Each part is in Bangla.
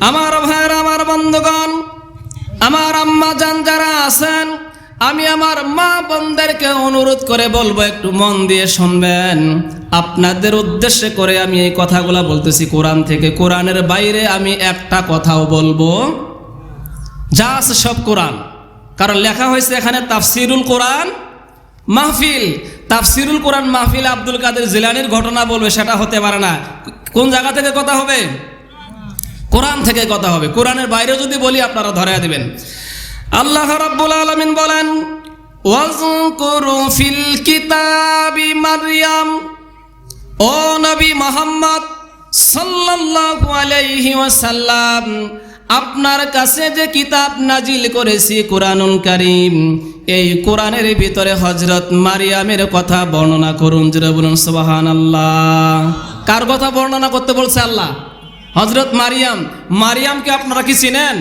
আমার ভাইয়ের, আমার বন্ধুগণ, আমার আম্মা যান যারা আছেন, আমি আমার মা বোনদেরকে অনুরোধ করে বলব, একটু মন দিয়ে শুনবেন। আপনাদের উদ্দেশ্যে করে আমি এই কথাগুলো বলতেছি। কোরআন থেকে, কোরআনের বাইরে আমি একটা কথাও বলব। যা আছে সব কোরআন। কারণ লেখা হয়েছে এখানে তাফসিরুল কোরআন মাহফিল। তাফসিরুল কোরআন মাহফিল আব্দুল কাদের জিলানির ঘটনা বলবে, সেটা হতে পারে না। কোন জায়গা থেকে কথা হবে? কোরআন থেকে কথা হবে। কোরআনের বাইরে যদি বলি, আপনারা ধরে দেবেন। আল্লাহ রাব্বুল আলামিন বলেন ফিল কিতাবি মারইয়াম। ও নবী মোহাম্মদ সাল্লাল্লাহু আলাইহি ওয়াসাল্লাম, আপনার কাছে যে কিতাব নাজিল করেছি কোরআনুল কারীম, এই কোরআনের ভিতরে হজরত মারিয়ামের কথা বর্ণনা করুন। যেটা বলুন, সুবহানাল্লাহ। কার কথা বর্ণনা করতে বলছে আল্লাহ? হজরত মারিয়াম, মারিয়ামকে আপনারা কি চিনেন?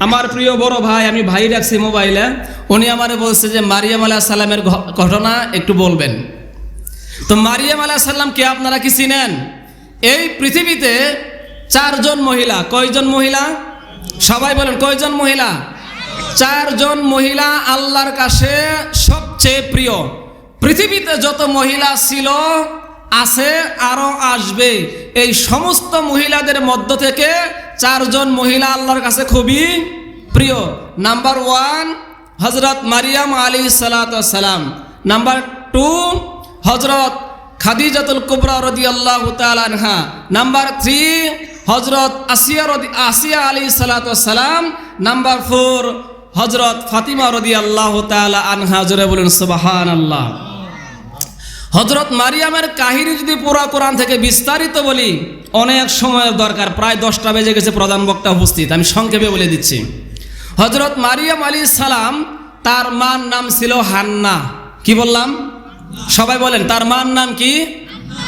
আমার প্রিয় বড় ভাই, আমি ভাই রাখছি মোবাইলে। উনি আমারে বলছে যে, মারিয়াম আলাহ সাল্লামের ঘটনা একটু বলবেন। তো মারিয়াম আলাহ সাল্লামকে আপনারা কি চিনেন? এই পৃথিবীতে চারজন মহিলা, কয়জন মহিলা? সবাই বলেন, কয়জন মহিলা? চারজন মহিলা আল্লাহর কাছে সবচেয়ে প্রিয়। পৃথিবীতে যত মহিলা ছিল আছে আরও আসবে। এই সমস্ত মহিলাদের মধ্য থেকে চারজন মহিলা আল্লাহর কাছে খুবই প্রিয়। নাম্বার ওয়ান হজরত মারিয়াম আলী সালাম। নাম্বার টু হজরত খাদিজাতুল কুবরা রদি আল্লাহ আনহা। নাম্বার থ্রি হজরত আসিয়া রদি আসিয়া আলী সালাম। নাম্বার ফোর হজরত ফাতিমা রদি আল্লাহ তালা আনহা। জোরে বলুন সুবাহান আল্লাহ হজরত মারিয়ামের কাহিনী যদি পুরা কোরআন থেকে বিস্তারিত বলি, অনেক সময়ের দরকার, প্রায় দশটা বেজে গেছে প্রধান বক্তা উপস্থিত, আমি সংক্ষেপে বলে দিচ্ছি। হজরত মারিয়াম আলী সালাম, তার মার নাম ছিল হান্না। কি বললাম? সবাই বলেন, তার মার নাম কি?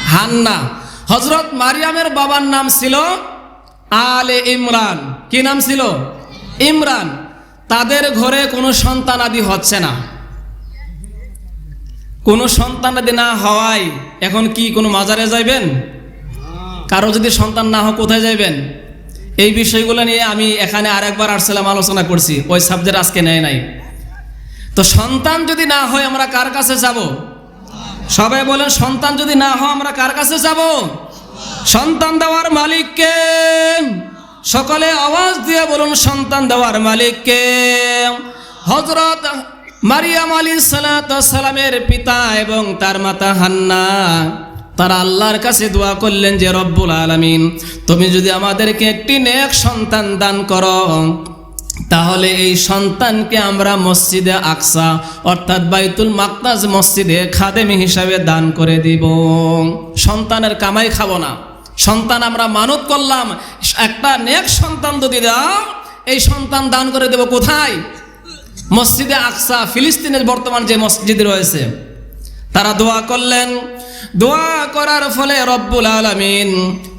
হান্না। হজরত মারিয়ামের বাবার নাম ছিল আলে ইমরান। কি নাম ছিল? ইমরান। তাদের ঘরে কোনো সন্তান আদি হচ্ছে না। কোনো সন্তান যদি না হওয়ায় এখন কি কোনো মাজারে যাইবেন? কারও যদি সন্তান না হয় কোথায় যাইবেন? এই বিষয়গুলো নিয়ে আমি এখানে আরেকবার আসছিলাম আলোচনা করছি। ওই সাবজেক্ট আজকে নেয় নাই। তো সন্তান যদি না হয় আমরা কার কাছে যাব? সবাই বলেন, সন্তান যদি না হয় আমরা কার কাছে যাব? সন্তান দেওয়ার মালিককে। সকলে আওয়াজ দিয়ে বলুন, সন্তান দেওয়ার মালিককে। হজরত মারিয়াম আলী সালামের পিতা এবং তার মাতা হান্না, তারা আল্লাহর কাছে দোয়া করলেন যে, রব্বুল আলামিন, তুমি যদি আমাদেরকে একটি নেক সন্তান দান করো, তাহলে এই সন্তানকে আমরা মসজিদে আকসা, অর্থাৎ বাইতুল মাকতাজ মসজিদে খাদেমি হিসাবে দান করে দিব। সন্তানের কামাই খাব না। সন্তান আমরা মানত করলাম, একটা নেক সন্তান যদি দাও, এই সন্তান দান করে দেব কোথায়? মসজিদে আকসা, ফিলিস্তিনের বর্তমান যে মসজিদ রয়েছে, তারা দোয়া করলেন। দোয়া করার ফলে রব্বুল আলমিন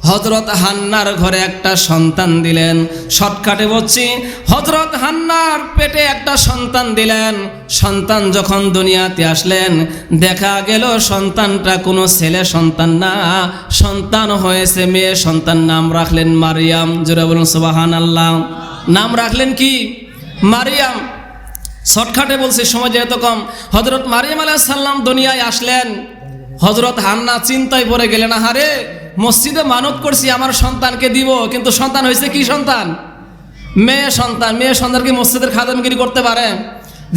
হজরত হান্নার ঘরে একটা সন্তান দিলেন। শর্টকাটে বলছি হজরত হান্নার পেটে একটা সন্তান দিলেন। সন্তান যখন দুনিয়াতে আসলেন, দেখা গেল সন্তানটা কোনো ছেলে সন্তান না, সন্তান হয়েছে মেয়ে সন্তান। নাম রাখলেন মারিয়াম, জোরে বলুন সুবাহান আল্লাহ নাম রাখলেন কি? মারিয়াম। শর্টকাটে বলছে, সময় যেহেতু কম। হজরত মারিয়াম আলাইহিস সাল্লাম দুনিয়ায় আসলেন। হজরত হান্না চিন্তায় পড়ে গেলেন, আহারে, মসজিদে মানত করছি, আমার সন্তানকে দিব, কিন্তু সন্তান হয়েছে কি সন্তান? মেয়ে সন্তান মেয়ে সন্তান কি মসজিদের খাদামগিরি করতে পারে?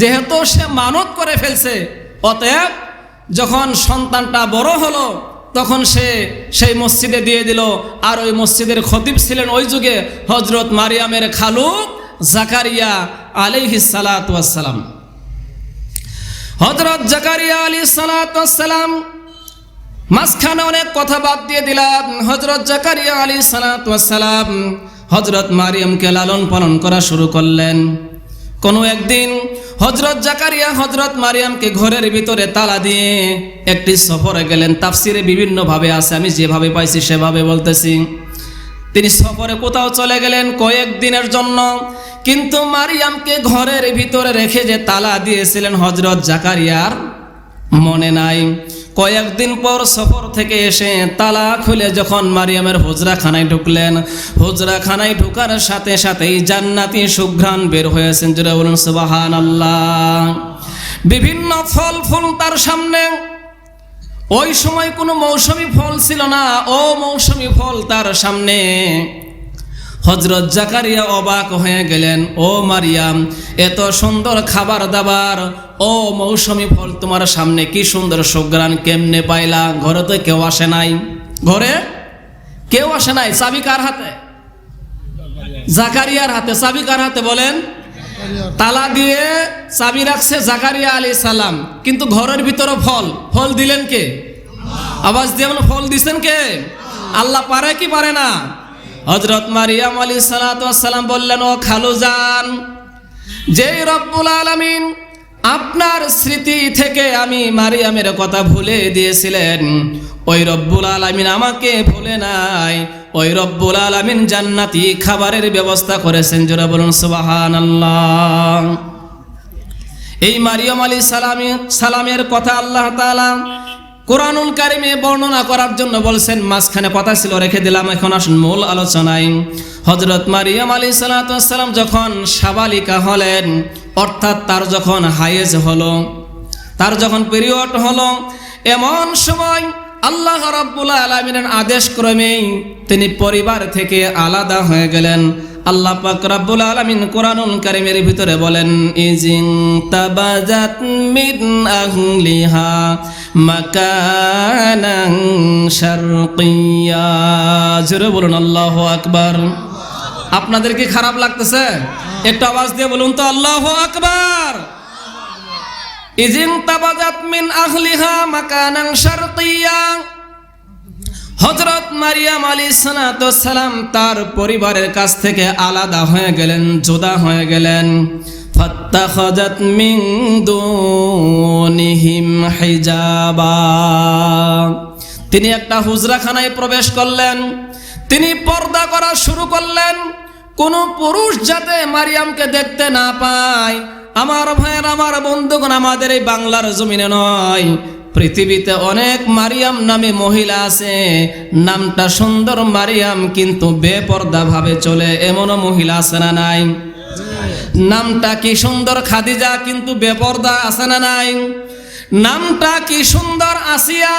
যেহেতু সে মানত করে ফেলছে, অতএব যখন সন্তানটা বড় হলো, তখন সে সেই মসজিদে দিয়ে দিল। আর ওই মসজিদের খতিব ছিলেন ওই যুগে হজরত মারিয়ামের খালু জাকারিয়া আলাইহিস সালাতু ওয়াসসালাম। হজরত জাকারিয়া আলী সালাতাম মাঝখানে অনেক কথা বাদ দিয়ে দিলাম। হজরত জাকারিয়া আলী সালাতাম হজরত মারিয়ামকে লালন পালন করা শুরু করলেন। কোনো একদিন হজরত জাকারিয়া হজরত মারিয়ামকে ঘরের ভিতরে তালা দিয়ে একটি সফরে গেলেন। তাফসিরে বিভিন্নভাবে আছে, আমি যেভাবে পাইছি সেভাবে বলতেছি। তিনি সফরে কোথাও চলে গেলেন কয়েক দিনের জন্য। কিন্তু মারিয়ামকে ঘরের ভিতরে রেখে যে তালা দিয়েছিলেন হজরত জাকারিয়ার মনে নাই। কয়েকদিন পর সফর থেকে এসে তালা খুলে যখন মারিয়ামের হুজরা খানায় ঢুকলেন হুজরা খানায় ঢুকার সাথে সাথেই জান্নাতি সুঘ্রাণ বের হয়েছেন। যেটা বলুন সুবাহান আল্লাহ বিভিন্ন ফল ফুল তার সামনে ওই সময় কোনো মৌসুমি ফল ছিল না। ও মৌসুমি ফল তার সামনে। হজরত জাকারিয়া অবাক হয়ে গেলেন, ও মারিয়াম, এত সুন্দর খাবার দাবার। ও মৌসুমি ফল তোমার সামনে কি সুন্দর সুগ্রান কেমনে পাইলা? ঘরে তো কেউ আসে নাই। ঘরে? কেউ আসে নাই? চাবি কার হাতে? জাকারিয়ার হাতে। চাবি কার হাতে? বলেন। তালা দিয়ে চাবি রাখছে জাকারিয়া আলী সালাম। কিন্তু ঘরের ভিতরে ফল ফল দিলেন কে? আওয়াজ দিয়ে ফল দিছেন কে? আল্লাহ পারে কি পারে না? হজরত মারিয়াম আলী সালাম বললেন, ও খালু যান যেই রব্বুল আলামিন আপনার স্মৃতি থেকে আমি মারিয়ামের কথা ভুলে দিয়েছিলেন, ওই রব্বুল আলামিন আমাকে ভুলে নাই। ওই রব্বুল আলামিন জান্নাতি খাবারের ব্যবস্থা করেছেন যারা বলুন সুবাহান আল্লাহ এই মারিয়াম আলী সালামী, সালামের কথা আল্লাহ তাআলা কোরআনুল কারিমে বর্ণনা করার জন্য বলছেন, মাঝখানে কথা ছিল, রেখে দিলাম, এখন আসুন মূল আলোচনায়। হজরত মারিয়াম আলী সালাতাম যখন সাবালিকা হলেন, অর্থাৎ তার যখন হায়েজ হলো, তার যখন পিরিয়ড হলো, এমন সময় আল্লাহ রাব্বুল আলমিনের আদেশ ক্রমেই তিনি পরিবার থেকে আলাদা হয়ে গেলেন। আল্লাহ পাক রাব্বুল আলামিন কোরআনুল কারীমের ভিতরে বলেন, ইজিন তাবাজাত মিন আহলিহা মাকানান শারকিয়া। জোরে বলুন, আল্লাহু আকবার। আপনাদের কি খারাপ লাগতেছে? একটু আওয়াজ দিয়ে বলুন তো, আল্লাহু আকবার। ইজিন তাবাজাত মিন আহলিহা মাকানান শারকিয়া হজরত মারিয়াম আলী সালাম তার পরিবারের কাছ থেকে আলাদা হয়ে গেলেন, জোদা হয়ে গেলেন। ফাত্তাখাজাত মিন দুনিহিম হিজাবা। তিনি একটা হুজরাখানায় প্রবেশ করলেন। তিনি পর্দা করা শুরু করলেন। কোনো পুরুষ যাতে মারিয়ামকে দেখতে না পায় আমার ভাইয়ের, আমার বন্ধুগণ, আমাদের এই বাংলার জমিনে নয়। পৃথিবীতে অনেক মারিয়াম নামে মহিলা আছে। নামটা সুন্দর মারিয়াম, কিন্তু বেপর্দা ভাবে চলে এমনও মহিলা আছে না নাই? নামটা কি সুন্দর খাদিজা, কিন্তু বেপর্দা আছে না নাই? নামটা কি সুন্দর আসিয়া,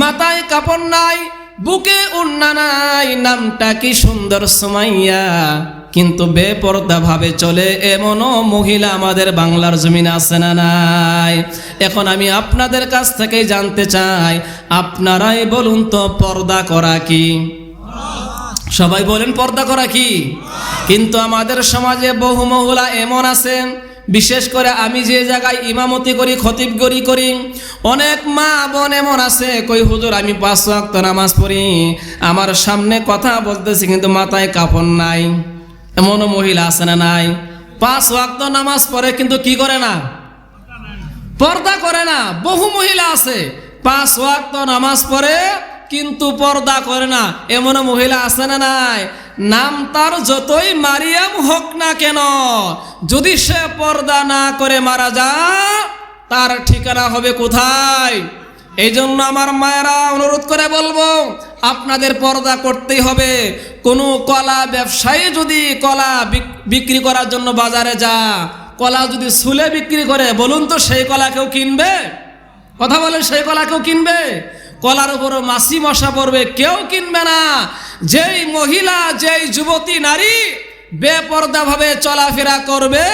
মাথায় কাপড় নাই, বুকে উন্না নাই? নামটা কি সুন্দর সুমাইয়া কিন্তু বেপর্দা ভাবে চলে এমনও মহিলা আমাদের বাংলার জমিন আছে না নাই? এখন আমি আপনাদের কাছ থেকেই জানতে চাই, আপনারাই বলুন তো পর্দা করা কি? সবাই বলেন পর্দা করা কি? কিন্তু আমাদের সমাজে বহু মহিলা এমন আছেন বিশেষ করে আমি যে জায়গায় ইমামতি করি, খতিব গরি করি, অনেক মা বোন এমন আছে, কই হুজুর আমি পাঁচ ওয়াক্ত নামাজ পড়ি, আমার সামনে কথা বলতেছি কিন্তু মাথায় কাপড় নাই। এমনও মহিলা আছে না নাই? পাঁচ ওয়াক্ত নামাজ পড়ে কিন্তু কি করে না? পর্দা করে না, বহু মহিলা আছে। পাঁচ ওয়াক্ত নামাজ পড়ে কিন্তু পর্দা করে না। এমন মহিলা আছে না নাই? নাম তার যতই মারিয়াম হোক না কেন, যদি সে পর্দা না করে মারা যা তার ঠিকানা হবে কোথায়? এই জন্য আমার মায়েরা অনুরোধ করে বলব, আপনাদের পর্দা করতেই হবে। কোনো কলা ব্যবসায়ী যদি কলা বিক- বিক্রি করার জন্য বাজারে যা কলা যদি সুলে বিক্রি করে, বলুন তো সেই কলা কেউ কিনবে? কথা বলেন, সেই কলা কেউ কিনবে? কলার উপর মাসি মশা পড়বে, কেউ কিনবে না। যেই মহিলা, যেই যুবতী, নারী বেপর্দা ভাবে চলাফেরা করবে,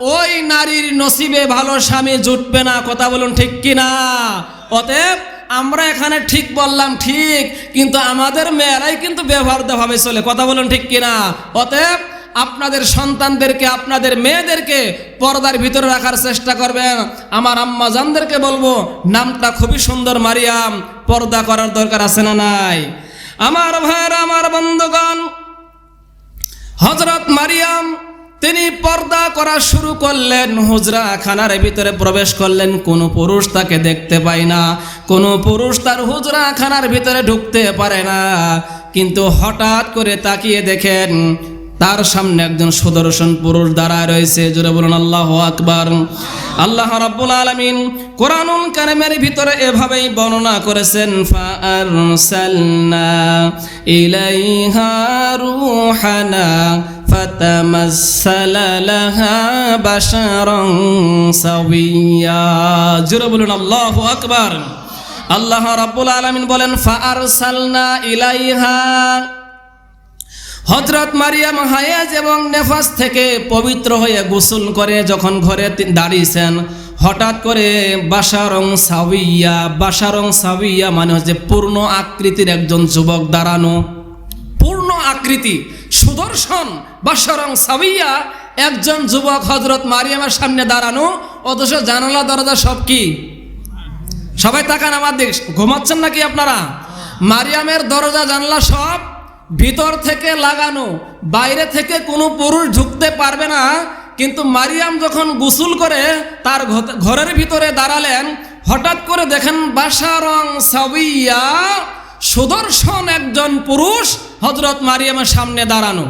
ওই নারীর নসিবে ভালো স্বামী জুটবে না। কথা বলুন ঠিক কিনা? অতএব আমরা এখানে ঠিক বললাম ঠিক, কিন্তু আমাদের মেয়েরাই কিন্তু বেপর্দাভাবে চলে। কথা বলুন ঠিক কিনা? অতএব আপনাদের সন্তানদেরকে, আপনাদের মেয়েদেরকে পর্দার ভিতরে রাখার চেষ্টা করবেন। আমার আম্মা জানদেরকে বলব, নামটা খুবই সুন্দর মারিয়াম, পর্দা করার দরকার আছে না নাই? আমার ভাইয়েরা, আমার বন্ধুগণ হজরত মারিয়াম তিনি পর্দা করা শুরু করলেন হুজরা খানার ভিতরে প্রবেশ করলেন, কোনো পুরুষ তাকে দেখতে পায় না, কোনো পুরুষ তার হুজরা খানার ভিতরে ঢুকতে পারে না। কিন্তু হঠাৎ করে তাকিয়ে দেখেন, তার সামনে একজন সুদর্শন পুরুষ দাঁড়ায় রয়েছে। জোরে বলুন, আল্লাহ আকবার। আল্লাহ রাব্বুল আলামিন কোরআনুল কারিমের ভিতরে এভাবেই বর্ণনা করেছেন, ফাআরসালনা ইলাইহা রূহানা বলুন ইলাইহা। হজরত মারিয়াম হায়াজ এবং নেফাস থেকে পবিত্র হয়ে গোসল করে যখন ঘরে দাঁড়িয়েছেন, হঠাৎ করে বাসারং সাউইয়া বাসারং সাউইয়া মানে হচ্ছে পূর্ণ আকৃতির একজন যুবক দাঁড়ানো। পূর্ণ আকৃতি। সুদর্শন বাসারং সাউইয়া একজন যুবক হজরত মারিয়ামের সামনে দাঁড়ানো। অথচ জানালা, দরজা সব কি? সবাই তাকান আমার দিক। ঘুমাচ্ছেন নাকি আপনারা? মারিয়ামের দরজা, জানলা সব ভিতর থেকে লাগানো। বাইরে থেকে কোনো পুরুষ ঢুকতে পারবে না। কিন্তু মারিয়াম যখন গোসল করে, তার ঘরের ভিতরে দাঁড়ালেন। হঠাৎ করে দেখেন বাসারং সাবিয়া, সুদর্শন একজন পুরুষ হজরত মারিয়ামের সামনে দাঁড়ানো।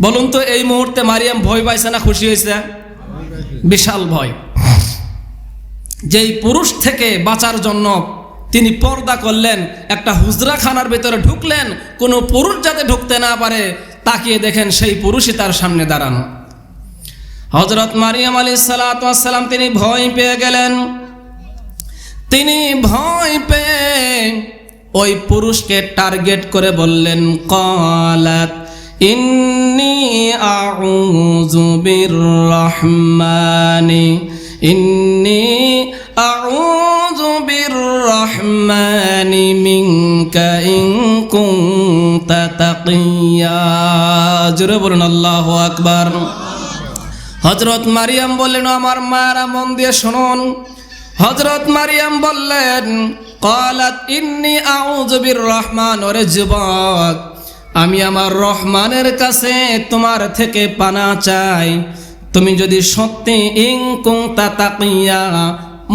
বলুন তো, এই মুহূর্তে মারিয়াম ভয় পাইছে না খুশি হয়েছে বিশাল ভয়। যেই পুরুষ থেকে বাঁচার জন্য তিনি পর্দা করলেন, একটা হুজরাখানার ভেতরে ঢুকলেন, কোনো পুরুষ যাতে ঢুকতে না পারে, তাকিয়ে দেখেন সেই পুরুষই তার সামনে দাঁড়ানো। হজরত মারিয়াম আলী সালাতাম তিনি ভয় পেয়ে গেলেন। তিনি ভয় পেয়ে ওই পুরুষকে টার্গেট করে বললেন, কলাত ইন্নি আউযু বিররহমানি ইন্নি আউযু বিররহমানি মিনকা ইন কুনতা তাকিয়া। জোরে বলুন, আল্লাহু আকবার। হজরত মারিয়াম বললেন, আমার মারা মন দিয়ে শুনুন। হজরত মারিয়াম বললেন কলাত ইন্নি আউজবির রহমান ওরে যুবক, আমি আমার রহমানের কাছে তোমার থেকে পানা চাই। তুমি যদি সত্যি ইং কুং তাকিয়া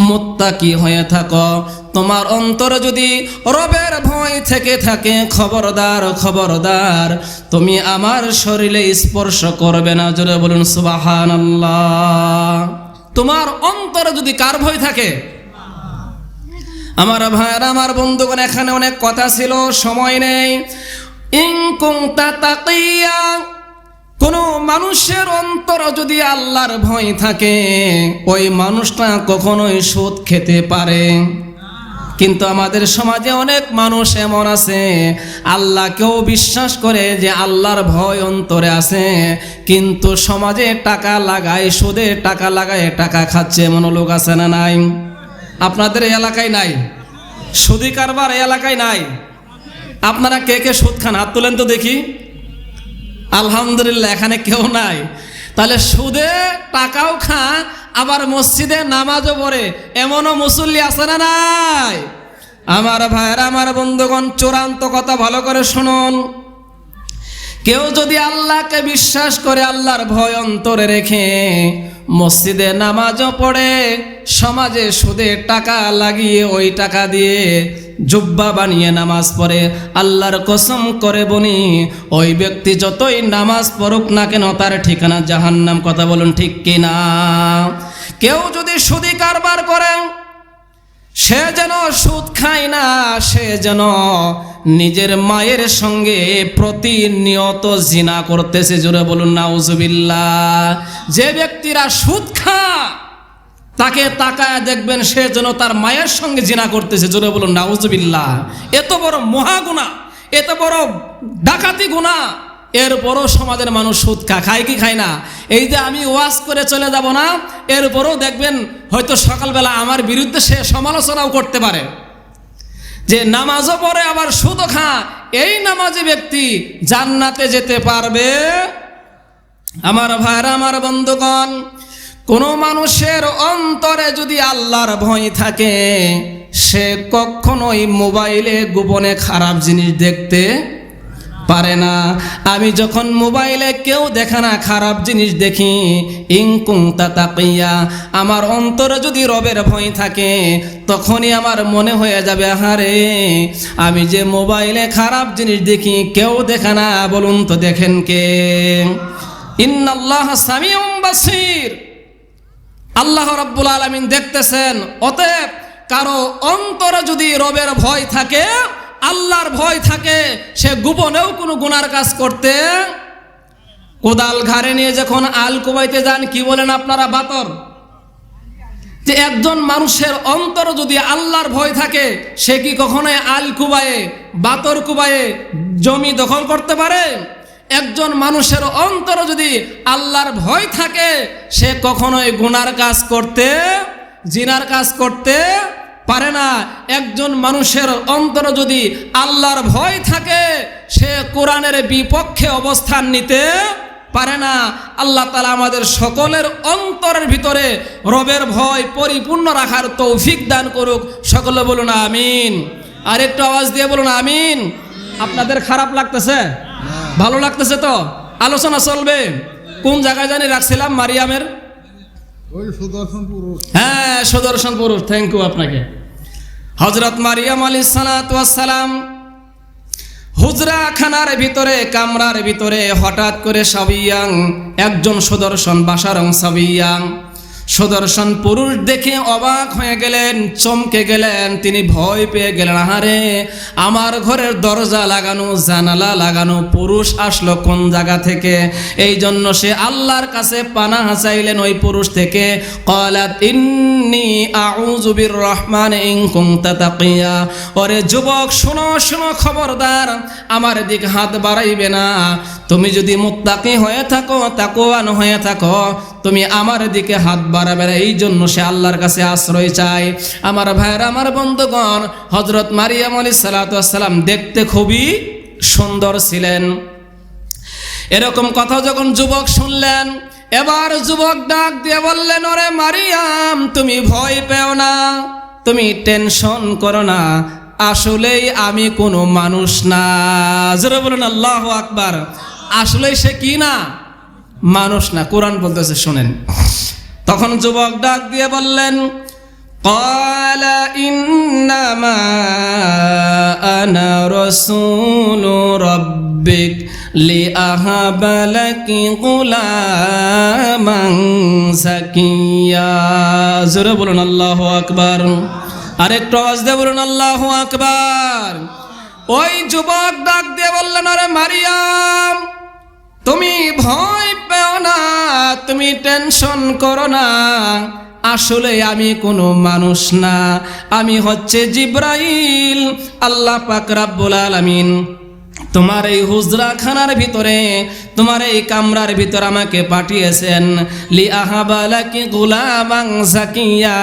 মোত্তাকি হয়ে থাকো, তোমার অন্তরে যদি রবের ভয় থেকে থাকে, খবরদার খবরদার, তুমি আমার শরীরে স্পর্শ করবে না। জোরে বলুন সুবাহান তোমার অন্তরে যদি কার ভয় থাকে আমার ভাইয়ের আমার বন্ধুগণ, এখানে অনেক কথা ছিল, সময় নেই। ইংকুং তাকিয়া, কোনো মানুষের অন্তর যদি আল্লাহর ভয় থাকে, ওই মানুষটা কখনোই সুদ খেতে পারে। কিন্তু আমাদের সমাজে অনেক মানুষ এমন আছে, আল্লাহকেও বিশ্বাস করে যে আল্লাহর ভয় অন্তরে আছে, কিন্তু সমাজে টাকা লাগায়, সুদে টাকা লাগায়, টাকা খাচ্ছে, এমন লোক আছে না নাই? আপনাদের এলাকায় নাই। সুদি কারবার এলাকায় নাই। আপনারা কে কে সুদ খান? হাত তোলেন তো দেখি। আলহামদুলিল্লাহ, এখানে কেউ নাই। তাহলে সুদে টাকাও খা আবার মসজিদে নামাজও পড়ে। এমনও মুসল্লি আছে না নাই? আমার ভাইয়ের, আমার বন্ধুগণ, চূড়ান্ত কথা ভালো করে শুনুন। কেউ যদি আল্লাহকে বিশ্বাস করে, আল্লাহর ভয় অন্তরে রেখে মসজিদে নামাজও পড়ে, সমাজে সুদে টাকা লাগিয়ে ওই টাকা দিয়ে জুব্বা বানিয়ে নামাজ পড়ে। আল্লাহর কসম করে বনি, ওই ব্যক্তি যতই নামাজ পড়ুক না কেন তার ঠিকানা জাহান্নাম, কথা বলুন ঠিক কিনা? কেউ যদি সুদি কারবার করে, সে যেন সুদ খায় না, সে যেন নিজের মায়ের সঙ্গে প্রতিনিয়ত জিনা করতেছে, জোরে বলুন নাউজুবিল্লা যে ব্যক্তিরা সুদ খা তাকে তাকায় দেখবেন সে যেন তার মায়ের সঙ্গে জিনা করতেছে, জোরে বলুন নাউজুবিল্লা এত বড় মহাগুণা এত বড় ডাকাতি গুণা এরপরও সমাজের মানুষ সুদ খা, খায় কি খায় না? এই যে আমি ওয়াজ করে চলে যাব না, এরপরও দেখবেন হয়তো সকালবেলা আমার বিরুদ্ধে সে সমালোচনাও করতে পারে। যে নামাজও পরে আবার সুদও খা এই নামাজে ব্যক্তি জান্নাতে যেতে পারবে? আমার ভাইরা, আমার বন্ধুগণ, কোনো মানুষের অন্তরে যদি আল্লাহর ভয় থাকে, সে কখনোই মোবাইলে গোপনে খারাপ জিনিস দেখতে পারে না। আমি যখন মোবাইলে কেউ দেখে না, খারাপ জিনিস দেখি ইংকুং তাতাকিয়া আমার অন্তরে যদি রবের ভয় থাকে, তখনই আমার মনে হয়ে যাবে হারে আমি যে মোবাইলে খারাপ জিনিস দেখি, কেউ দেখে না, বলুন তো দেখেন কে? ইন্নাল্লাহ সামিউম বাসির। আল্লাহ রাব্বুল আলামিন দেখতেছেন, অতএব কারও অন্তরে যদি রবের ভয় থাকে আল্লাহর ভয় থাকে, সে গোপনেও কোনো গুনার কাজ করতে কোদাল ঘাড়ে নিয়ে যখন আল কুবাইতে যান, কি বলেন আপনারা বাতর? যে একজন মানুষের অন্তর যদি আল্লাহর ভয় থাকে, সে কি কখনোই আল কুবায়ে, বাতর কুবায়ে জমি দখল করতে পারে? একজন মানুষের অন্তর যদি আল্লাহর ভয় থাকে, সে কখনোই গুনার কাজ করতে, জিনার কাজ করতে পারে না। একজন মানুষের অন্তর যদি আল্লাহর ভয় থাকে, সে কোরআনের বিপক্ষে অবস্থান নিতে পারে না। আল্লাহ তালা আমাদের সকলের অন্তরের ভিতরে রবের ভয় পরিপূর্ণ রাখার তৌফিক দান করুক। সকলে বলুন আমিন। আর একটু আওয়াজ দিয়ে বলুন আমিন। আপনাদের খারাপ লাগতেছে? ভালো লাগতেছে তো? আলোচনা চলবে। কোন জায়গায় জানি রাখছিলাম, মারিয়ামের? হ্যাঁ সুদর্শন পুরুষ থ্যাংক ইউ আপনাকে। হজরত মারিয়াম আলী সালাম হুজরা খানার ভিতরে, কামরার ভিতরে হঠাৎ করে সাবিয়াং, একজন সুদর্শন বাসারং সাবিয়াং সুদর্শন পুরুষ দেখে অবাক হয়ে গেলেন, চমকে গেলেন। তিনি ভয় পেয়ে গেলেন, আহারে, আমার ঘরের দরজা লাগানো, জানালা লাগানো, পুরুষ আসলো কোন জায়গা থেকে? এই জন্য সে আল্লাহর কাছে পানা চাইলেন ওই পুরুষ থেকে, কলাত ইন্নি আউযু বির রহমান ইন কুনতা তাকিয়া। ওরে যুবক, শোনো শোনো, খবরদার, আমার দিকে হাত বাড়াইবে না। তুমি যদি মুত্তাকি হয়ে থাকো, তাকওয়ান হয়ে থাকো, তুমি আমার দিকে হাত বাড়াবে এই জন্য সে আল্লাহর কাছে আশ্রয় চায়। আমার ভাইয়ের, আমার বন্ধুগণ হজরত মারিয়াম আলী সালাতাম দেখতে খুবই সুন্দর ছিলেন। এরকম কথা যখন যুবক শুনলেন, এবার যুবক ডাক দিয়ে বললেন, ওরে মারিয়াম, তুমি ভয় পেও না, তুমি টেনশন করো না, আসলেই আমি কোনো মানুষ না। জোরে বলুন, আল্লাহ আকবার। আসলেই সে কি না? মানুষ না। কোরআন বলতেছে, শোনেন। তখন যুবক ডাক দিয়ে বললেন قال إنما أنا رسول ربك لأهب لك غلاما زكيا জোরে বলুন আল্লাহ আকবার আরেকটু আওয়াজ দিয়ে বলুন আল্লাহ আকবার ওই যুবক ডাক দিয়ে বললেন আরে মারিয়াম তুমি ভয় পেও না তুমি টেনশন করো না। আসলে আমি কোনো মানুষ না। আমি হচ্ছে জিব্রাইল, আল্লাহ পাক রাব্বুল আলামিন। তোমার এই হুজরা খানার ভিতরে, তোমার এই কামরার ভিতর আমাকে পাঠিয়েছেন। লি আহাবালাকি গুলামাং জাকিয়া।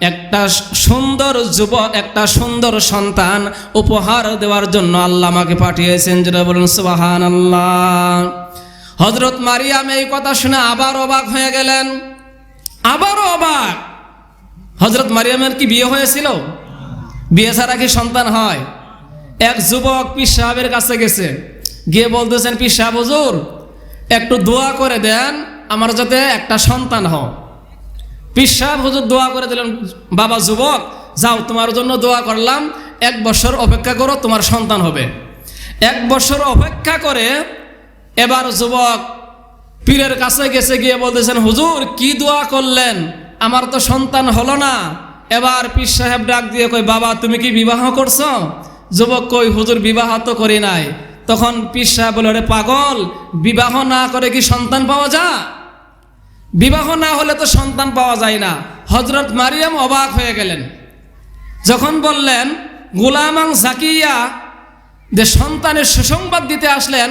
একটা সুন্দর যুবক, একটা সুন্দর সন্তান উপহার দেওয়ার জন্য আল্লাহ আমাকে পাঠিয়েছেন। যেটা বলুন সুবাহান আল্লাহ হজরত মারিয়াম এই কথা শুনে আবার অবাক হয়ে গেলেন। আবারও অবাক। হজরত মারিয়ামের কি বিয়ে হয়েছিল? বিয়ে ছাড়া কি সন্তান হয়? এক যুবক পীর সাহেবের কাছে গেছে। গিয়ে বলতেছেন, পীর সাহেব, হুজুর, একটু দোয়া করে দেন, আমার যাতে একটা সন্তান হয় পীর সাহেব হুজুর দোয়া করে দিলেন, বাবা যুবক, যাও, তোমার জন্য দোয়া করলাম, এক বছর অপেক্ষা করো, তোমার সন্তান হবে। এক বছর অপেক্ষা করে এবার যুবক পীরের কাছে গেছে গিয়ে বলতেছেন, হুজুর, কি দোয়া করলেন? আমার তো সন্তান হলো না। এবার পীর সাহেব ডাক দিয়ে কই বাবা, তুমি কি বিবাহ করছ? যুবক কই হুজুর, বিবাহ তো করি নাই। তখন পীর সাহেব বলে "ওরে পাগল, বিবাহ না করে কি সন্তান পাওয়া যায়? বিবাহ না হলে তো সন্তান পাওয়া যায় না। হজরত মারিয়াম অবাক হয়ে গেলেন। যখন বললেন, গোলামাং জাকিয়া, যে সন্তানের সুসংবাদ দিতে আসলেন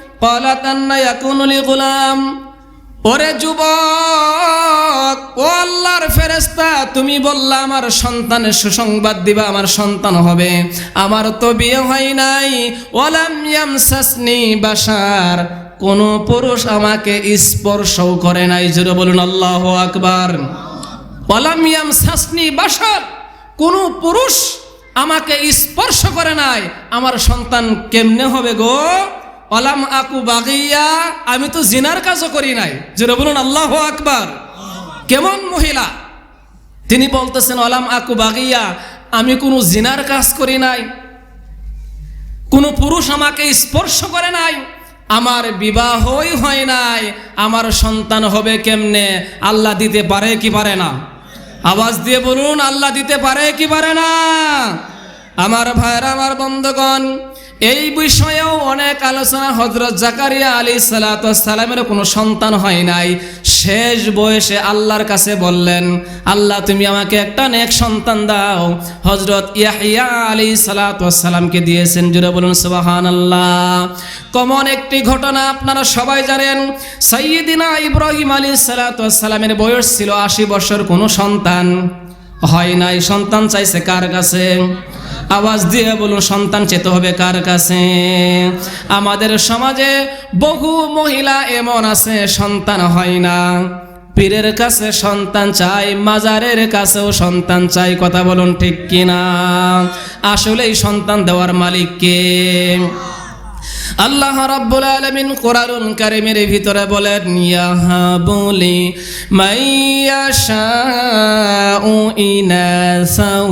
قالت أن يكون لي غلام ওরে যুবক ও আল্লাহর ফেরেস্তা তুমি বললা আমার সন্তানের সুসংবাদ দিবা আমার সন্তান হবে আমার তো বিয়ে হয় নাই ওলাম ইয়ামসাসনি বাসার কোন পুরুষ আমাকে স্পর্শও করে নাই জোরে বলুন আল্লাহ আকবার ওলাম ইয়ামসাসনি বাসার কোন পুরুষ আমাকে স্পর্শ করে নাই আমার সন্তান কেমনে হবে গো অলাম আকু বাগিয়া, আমি তো জিনার কাজও করি নাই। যেটা বলুন, আল্লাহ আকবার। কেমন মহিলা? তিনি বলতেছেন, অলাম আকু বাগিয়া, আমি কোনো জিনার কাজ করি নাই। কোনো পুরুষ আমাকে স্পর্শ করে নাই। আমার বিবাহই হয় নাই। আমার সন্তান হবে কেমনে? আল্লাহ দিতে পারে কি পারে না? আওয়াজ দিয়ে বলুন, আল্লাহ দিতে পারে কি পারে না? আমার ভাইরা আমার বন্ধগণ এই বিষয়েও অনেক আলোচনা হজরত জাকারিয়া আলী সালামের কোনো সন্তান হয় নাই। শেষ বয়সে আল্লাহর কাছে বললেন, আল্লাহ, তুমি আমাকে একটা নেক সন্তান দাও। হজরত ইয়াহিয়া আলী সালাতামকে দিয়েছেন জুড়ে বলুন সুবাহান আল্লাহ কমন একটি ঘটনা আপনারা সবাই জানেন সৈয়দিনা ইব্রাহিম আলী সালাতামের বয়স ছিল আশি বছর, কোনো সন্তান হয় নাই। সন্তান চাইছে কার কাছে? আওয়াজ দিয়ে বলুন, সন্তান চেতে হবে কার কাছে? আমাদের সমাজে বহু মহিলা এমন আছে, সন্তান হয় না। পীরের কাছে সন্তান চাই, মাজারের কাছেও সন্তান চাই, কথা বলুন ঠিক কিনা? আসলেই সন্তান দেওয়ার মালিক কে? আল্লাহ রাব্বুল আলামিন কোরআনুল কারীমের ভিতরে বলেন ইয়াহাবুলি মাইয়াশাউ ইনাসাউ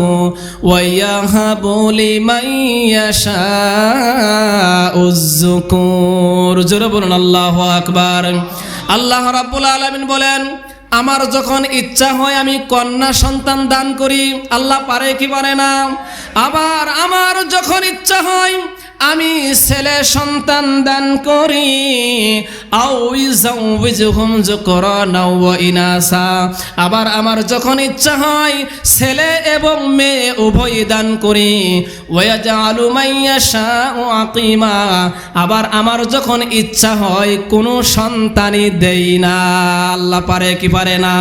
ওয়া ইয়াহাবুলি মাইয়াশাউ যুকুর। জোরে বলুন, আল্লাহু আকবার। আল্লাহ রাব্বুল আলামিন বলেন, আমার যখন ইচ্ছা হয় আমি কন্যা সন্তান দান করি, আল্লাহ পারে কি পারে না? আবার আমার যখন ইচ্ছা হয় আমি ছেলে সন্তান দান করি। আবার আমার যখন ইচ্ছা হয়, ছেলে এবং মেয়ে উভয় দান করি। আকিমা। আবার আমার যখন ইচ্ছা হয়, কোনো সন্তানই দেই না। আল্লাহ পারে কি পারে না?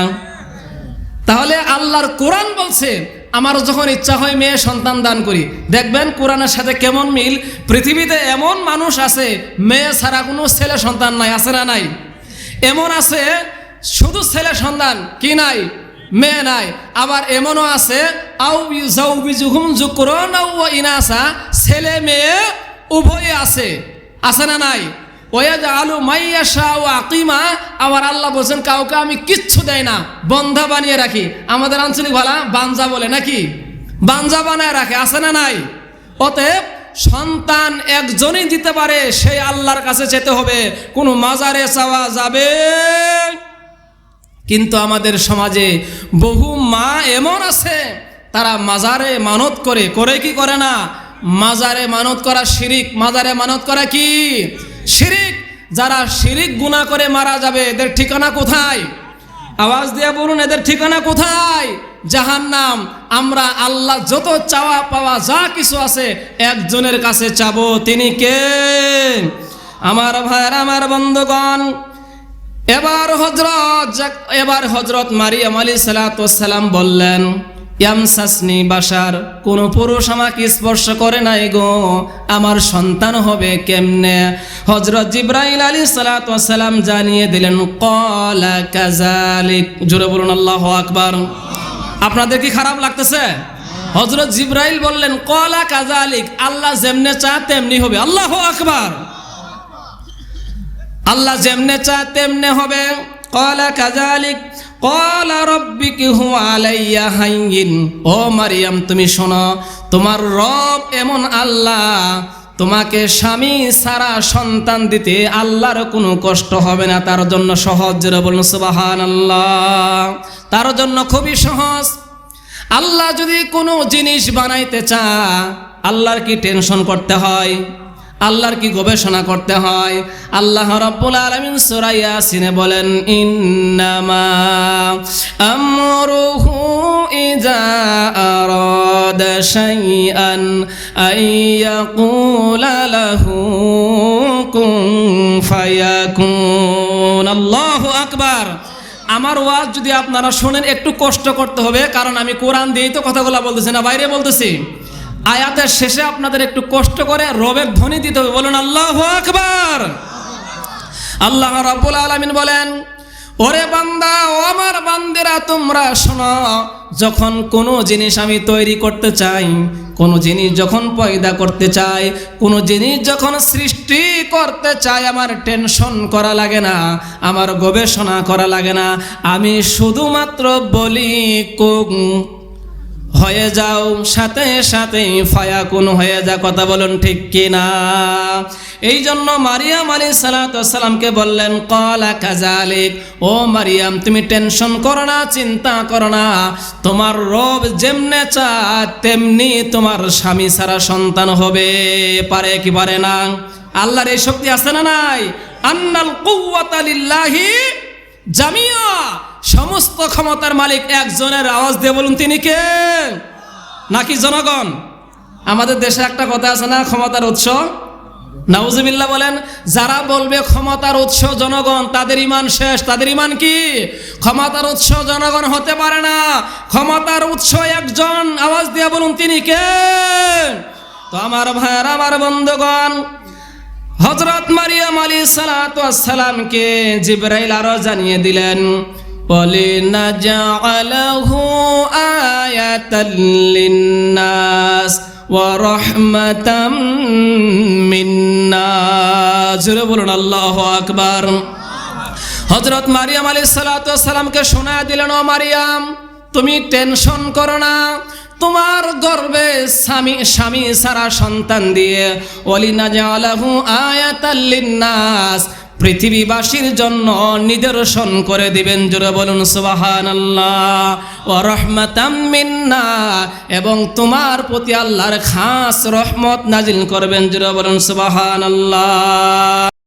তাহলে আল্লাহর কোরআন বলছে আমার যখন ইচ্ছা হয় মেয়ে সন্তান দান করি। দেখবেন কোরআনের সাথে কেমন মিল? পৃথিবীতে এমন মানুষ আছে, মেয়ে ছাড়া কোনো ছেলে সন্তান নাই, আছে না নাই? এমন আছে, শুধু ছেলে সন্তান কি নাই? মেয়ে নাই। আবার এমনও আছে ইনাসা, ছেলে মেয়ে উভয়ে আছে আছে না নাই? ওয়াজ আলু মাইয়াশা ও আকিমা। আবার আল্লাহ বলছেন, কাউকে আমি কিচ্ছু দেয় না, বন্ধা বানিয়ে রাখি। আমাদের আঞ্চলিক ভালা বাঞ্জা বলে, নাকি? বাঞ্জা বানায় রাখে, আছে না নাই? অতএব সন্তান একজনই দিতে পারে, সেই আল্লাহর কাছে যেতে হবে। কোনো মাজারে চাওয়া যাবে। কিন্তু আমাদের সমাজে বহু মা এমন আছে, তারা মাজারে মানত করে করে কি করে না? মাজারে মানত করা শিরিক, মাজারে মানত করা কি? শিরিক, যারা শিরিক গুণা করে মারা যাবে, এদের ঠিকানা কোথায়? আওয়াজ দিয়ে বলুন, এদের ঠিকানা কোথায়? জাহান নাম আমরা আল্লাহ যত চাওয়া পাওয়া যা কিছু আছে, একজনের কাছে চাবো, তিনি কে? আমার ভাইয়ের, আমার বন্ধুগণ, এবার হজরত এবার হজরত মারিয়াম আলী সালাতাম বললেন ইয়ামসাসনি বাসার কোন পুরুষ আমাকে স্পর্শ করে নাই গো। আমার সন্তান হবে কেমনে? হজরত জিব্রাইল আলী সালাতাম জানিয়ে দিলেন কলা কাজালিক জোরে বলুন, আল্লাহ আকবার। আপনাদের কি খারাপ লাগতেছে? হজরত জিব্রাইল বললেন কলা কাজালিক আল্লাহ যেমনে চা তেমনি হবে। আল্লাহ আকবার। আল্লাহ যেমনে চা তেমনে হবে। কলা কাজালিক কলা রব্বিকি হু আলাইয়া হাইয়িন। ও মারিয়াম, তুমি শোনো, তোমার রব এমন আল্লাহ, তোমাকে স্বামী সারা সন্তান দিতে আল্লাহর কোনো কষ্ট হবে না। তার জন্য সহজ বলুন সুবাহান আল্লাহ তার জন্য খুবই সহজ। আল্লাহ যদি কোনো জিনিস বানাইতে চা আল্লাহর কি টেনশন করতে হয়? আল্লাহর কি গবেষণা করতে হয়? আল্লাহ রব্বুল আলামিন সূরা সিনে বলেন, ইন্নামা আমরুহু ইজা আরাদা শাইআন আইয়াকুলা লাহু কুন ফায়াকুন। আল্লাহু আকবার। আমার ওয়াজ যদি আপনারা শোনেন, একটু কষ্ট করতে হবে, কারণ আমি কোরআন দিয়েই তো কথাগুলো বলতেছি না, বাইরে বলতেছি। আয়াতের শেষে আপনাদের একটু কষ্ট করে রবের ধ্বনি দিতে হবে। বলুন, আল্লাহ আকবার! আল্লাহ রাব্বুল আলামিন বলেন, ওরে বান্দা, ও আমার বান্দেরা, তোমরা শোনো, যখন কোনো জিনিস আমি তৈরি করতে চাই, কোনো জিনিস যখন পয়দা করতে চাই, কোনো জিনিস যখন সৃষ্টি করতে চাই, আমার টেনশন করা লাগে না, আমার গবেষণা করা লাগে না, আমি শুধুমাত্র বলি কুম হয়ে যাও, সাথে সাথে ফায়াকুন হয়ে যা, কথা বলুন ঠিক কিনা? এই জন্য মারিয়াম আলী সালাতামকে বললেন, কলা কাজালিক ও মারিয়াম, তুমি টেনশন করো না, চিন্তা করো না। তোমার রব যেমনে চা তেমনি তোমার স্বামী সারা সন্তান হবে, পারে কি পারে না? আল্লাহর এই শক্তি আছে না নাই? আন্নাল কুয়াতালিল্লাহি জামিয়া। সমস্ত ক্ষমতার মালিক একজনের আওয়াজ দিয়ে বলুন, তিনি কে? নাকি জনগণ? আমাদের দেশে একটা কথা আছে না, ক্ষমতার উৎস? নাউজুবিল্লাহ বলেন, যারা বলবে ক্ষমতার উৎস জনগণ, তাদের ইমান শেষ। তাদের ইমান কি? ক্ষমতার উৎস জনগণ হতে পারে না। ক্ষমতার উৎস একজন, আওয়াজ দিয়ে বলুন, তিনি কে? তো আমার ভাইয়ের, আমার বন্ধুগণ হজরত মারিয়াম আলী সালাতামকে জিব্রাইল আরও জানিয়ে দিলেন ولنجعله آية للناس ورحمة منا জোরে বলুন আল্লাহ আকবার হজরত মারিয়াম আলী সালাতামকে শোনা দিলেন ও মারিয়াম তুমি টেনশন করো না তোমার গর্বে স্বামী স্বামী সারা সন্তান দিয়ে অলিনা জালাহু আয়াতাল্লিন্নাস পৃথিবীবাসীর জন্য নিদর্শন করে দিবেন, জোরে বলুন সুবাহান আল্লাহ ও মিন্না। এবং তোমার প্রতি আল্লাহর খাস রহমত নাজিল করবেন, জোরে বলুন সুবাহান আল্লাহ